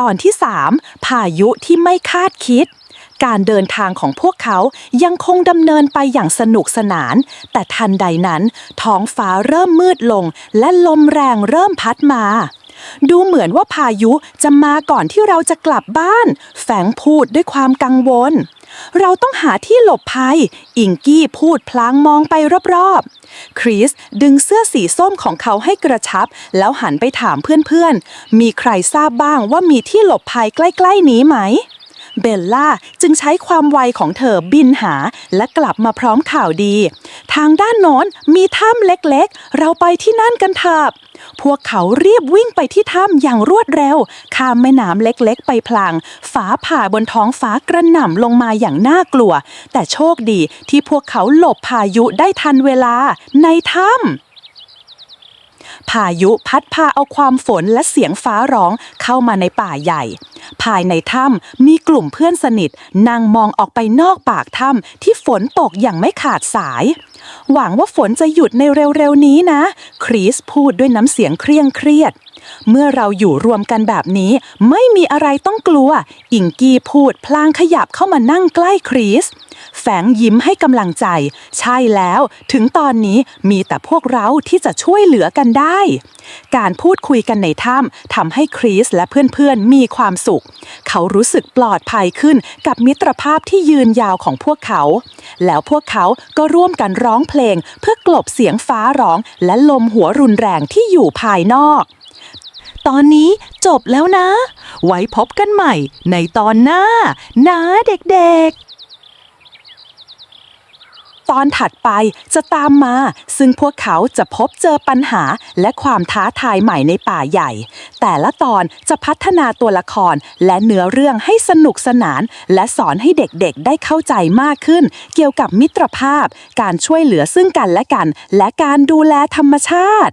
ตอนที่ 3 พายุที่ไม่คาดคิด การเดินทางของพวกเขายังคงดำเนินไปอย่างสนุกสนาน แต่ทันใดนั้น ท้องฟ้าเริ่มมืดลง และลมแรงเริ่มพัดมา ดูเหมือนว่าพายุจะมาก่อนที่เราจะกลับบ้าน แฝงพูดด้วยความกังวล เราต้องหาที่หลบภัย อิงกี้พูดพลางมองไปรอบๆ คริสดึงเสื้อสีส้มของเขาให้กระชับ แล้วหันไปถามเพื่อนๆ มีใครทราบบ้างว่ามีที่หลบภัยใกล้ๆนี้ไหม เบลล่าจึงใช้ความไวของเธอบินหา และกลับมาพร้อมข่าวดี ทางด้านโน้นมีถ้ำเล็กๆ เราไปที่นั่นกันเถอะพวกเขารีบวิ่งไปที่ถ้ำอย่างรวดเร็ว ข้ามแม่น้ำเล็กๆ ไปพลางฟ้าผ่าบนท้องฟ้ากระหน่ำลงมาอย่างน่ากลัว แต่โชคดีที่พวกเขาหลบพายุได้ทันเวลาในถ้ำ พายุพัดพาเอาความฝนและเสียงฟ้าร้องเข้ามาในป่าใหญ่ ภายในถ้ำมีกลุ่มเพื่อนสนิทนั่งมองออกไปนอกปากถ้ำที่ฝนตกอย่างไม่ขาดสาย หวังว่าฝนจะหยุดในเร็วๆนี้นะ คริสพูดด้วยน้ำเสียงเคร่งเครียด เมื่อเราอยู่รวมกันแบบนี้ ไม่มีอะไรต้องกลัว อิงกี้พูดพลางขยับเข้ามานั่งใกล้คริส แฝงยิ้มให้กำลังใจ ใช่แล้วถึงตอนนี้มีแต่พวกเราที่จะช่วยเหลือกันได้ การพูดคุยกันในถ้ำทำให้คริสและเพื่อนๆมีความสุข เขารู้สึกปลอดภัยขึ้นกับมิตรภาพที่ยืนยาวของพวกเขา แล้วพวกเขาก็ร่วมกันร้องเพลง เพื่อกลบเสียงฟ้าร้อง และลมหัวรุนแรงที่อยู่ภายนอกตอนนี้จบแล้วนะ ไว้พบกันใหม่ในตอนหน้า นะเด็กๆ ตอนถัดไปจะตามมา ซึ่งพวกเขาจะพบเจอปัญหาและความท้าทายใหม่ในป่าใหญ่ แต่ละตอนจะพัฒนาตัวละครและเนื้อเรื่องให้สนุกสนาน และสอนให้เด็กๆได้เข้าใจมากขึ้น เกี่ยวกับมิตรภาพ การช่วยเหลือซึ่งกันและกัน และการดูแลธรรมชาติ